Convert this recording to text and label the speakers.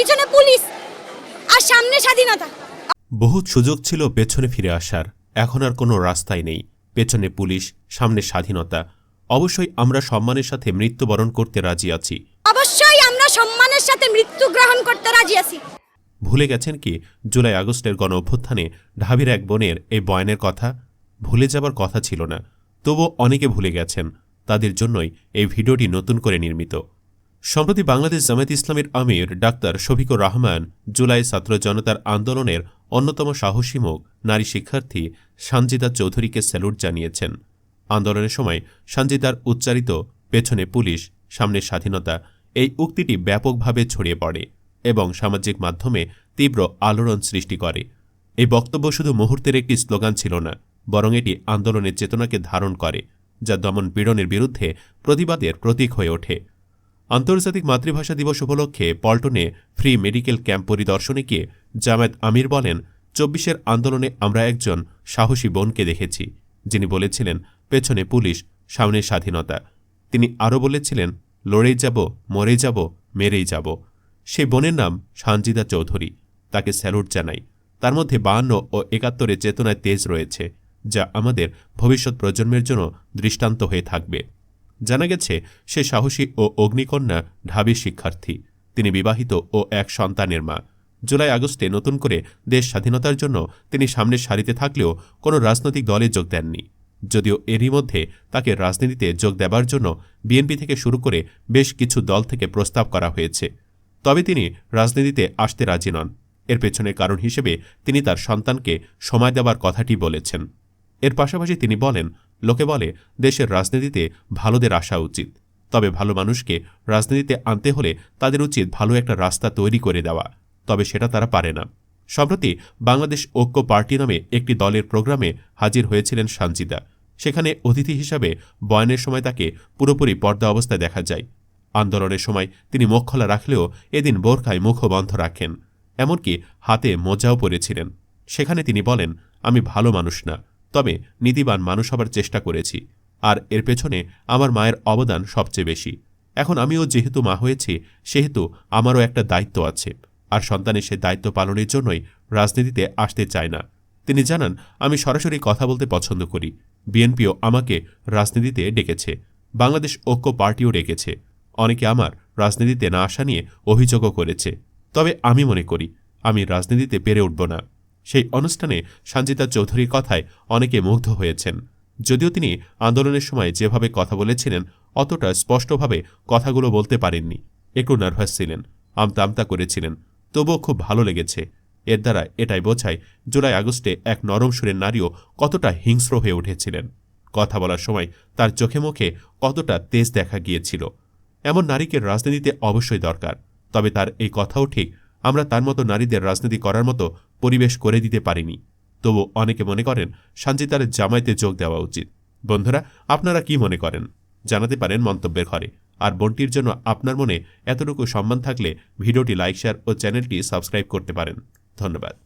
Speaker 1: পিছনে পুলিশ আর সামনে স্বাধীনতা।
Speaker 2: বহুত সুযোগ ছিল পেছনে ফিরে আসার। এখন আর কোনো রাস্তাই নেই। পেছনে পুলিশ সামনে স্বাধীনতা। অবশ্যই আমরা সম্মানের সাথে মৃত্যুবরণ করতে রাজি আছি।
Speaker 1: অবশ্যই আমরা সম্মানের সাথে মৃত্যু গ্রহণ করতে রাজি আছি।
Speaker 2: ভুলে গেছেন কি? জুলাই আগস্টের গণ অভ্যুত্থানে ঢাবির এক বোনের এই বয়ানের কথা ভুলে যাবার কথা ছিল না। তবু অনেকে ভুলে গেছেন। তাদের জন্যই এই ভিডিওটি নতুন করে নির্মিত। সম্প্রতি বাংলাদেশ জামায়াত ইসলামের আমির ডাক্তার শফিকুর রহমান জুলাই ছাত্র জনতার আন্দোলনের অন্যতম সাহসী মুখ নারী শিক্ষার্থী সানজিদা চৌধুরীকে স্যালুট জানিয়েছেন। আন্দোলনের সময় সানজিদার উচ্চারিত পেছনে পুলিশ, সামনে স্বাধীনতা এই উক্তিটি ব্যাপকভাবে ছড়িয়ে পড়ে এবং সামাজিক মাধ্যমে তীব্র আলোড়ন সৃষ্টি করে। এই বক্তব্য শুধু মুহূর্তের একটি স্লোগান ছিল না, বরং এটি আন্দোলনের চেতনাকে ধারণ করে, যা দমন পীড়নের বিরুদ্ধে প্রতিবাদের প্রতীক হয়ে ওঠে। আন্তর্জাতিক মাতৃভাষা দিবস উপলক্ষে পল্টনে ফ্রি মেডিকেল ক্যাম্প পরিদর্শনে গিয়ে জামায়াত আমির বলেন, চব্বিশের আন্দোলনে আমরা একজন সাহসী বোনকে দেখেছি। যিনি বলেছিলেন, পেছনে পুলিশ, সামনে স্বাধীনতা। তিনি আরও বলেছিলেন, লড়েই যাব, মরেই যাব, মেরেই যাব। সেই বোনের নাম সানজিদা চৌধুরী। তাকে স্যালুট জানাই। তার মধ্যে বাহান্ন ও একাত্তরের চেতনায় তেজ রয়েছে, যা আমাদের ভবিষ্যৎ প্রজন্মের জন্য দৃষ্টান্ত হয়ে থাকবে। জানা গেছে, সে সাহসী ও অগ্নিকন্যা ঢাবির শিক্ষার্থী। তিনি বিবাহিত ও এক সন্তানের মা। জুলাই আগস্টে নতুন করে দেশ স্বাধীনতার জন্য তিনি সামনের সারিতে থাকলেও কোনো রাজনৈতিক দলে যোগ দেননি। যদিও এরই মধ্যে তাকে রাজনীতিতে যোগ দেবার জন্য বিএনপি থেকে শুরু করে বেশ কিছু দল থেকে প্রস্তাব করা হয়েছে। তবে তিনি রাজনীতিতে আসতে রাজি নন। এর পেছনের কারণ হিসেবে তিনি তার সন্তানকে সময় দেওয়ার কথাটি বলেছেন। এর পাশাপাশি তিনি বলেন লোকে বলে, দেশের রাজনীতিতে ভালোদের আসা উচিত। তবে ভালো মানুষকে রাজনীতিতে আনতে হলে তাদের উচিত ভালো একটা রাস্তা তৈরি করে দেওয়া। তবে সেটা তারা পারে না। সম্প্রতি বাংলাদেশ ঐক্য পার্টি নামে একটি দলের প্রোগ্রামে হাজির হয়েছিলেন সানজিদা। সেখানে অতিথি হিসাবে বয়ানের সময় তাকে পুরোপুরি পর্দা অবস্থায় দেখা যায়। আন্দোলনের সময় তিনি মুখ খোলা রাখলেও এদিন বোরখায় মুখ বন্ধ রাখেন। এমনকি হাতে মোজাও পরেছিলেন। সেখানে তিনি বলেন, আমি ভালো মানুষ না। তবে নীতিবান মানুষ হবার চেষ্টা করেছি, আর এর পেছনে আমার মায়ের অবদান সবচেয়ে বেশি। এখন আমিও যেহেতু মা হয়েছি, সেহেতু আমারও একটা দায়িত্ব আছে, আর সন্তানের সে দায়িত্ব পালনের জন্যই রাজনীতিতে আসতে চায় না। তিনি জানান, আমি সরাসরি কথা বলতে পছন্দ করি। বিএনপিও আমাকে রাজনীতিতে ডেকেছে, বাংলাদেশ ঐক্য পার্টিও ডেকেছে। অনেকে আমার রাজনীতিতে না আসা নিয়ে অভিযোগও করেছে। তবে আমি মনে করি, আমি রাজনীতিতে পেরে উঠব না। সেই অনুষ্ঠানে সঞ্জিতা চৌধুরীর কথায় অনেকে মুগ্ধ হয়েছেন। যদিও তিনি আন্দোলনের সময় যেভাবে কথা বলেছিলেন, অতটা স্পষ্টভাবে কথাগুলো বলতে পারেননি। একটু নার্ভাস ছিলেন আমতা আমতা করেছিলেন, তবুও খুব ভালো লেগেছে। এর দ্বারা এটাই বোঝায় জুলাই আগস্টে এক নরম সুরের নারীও কতটা হিংস্র হয়ে উঠেছিলেন। কথা বলার সময় তার চোখে মুখে কতটা তেজ দেখা গিয়েছিল। এমন নারীকে রাজনীতিতে অবশ্যই দরকার, তবে তার এই কথাও ঠিক, আমরা তার মতো নারীদের রাজনীতি করার মতো পরিবেশ করে দিতে পারিনি। তবু অনেকে মনে করেন সানজিতার জামাইতে যোগ দেওয়া উচিত। বন্ধুরা, আপনারা কি মনে করেন? জানাতে পারেন মন্তব্যের ঘরে। আর বোনটির জন্য আপনার মনে এতটুকু সম্মান থাকলে ভিডিওটি লাইক, শেয়ার ও চ্যানেলটি সাবস্ক্রাইব করতে পারেন। ধন্যবাদ।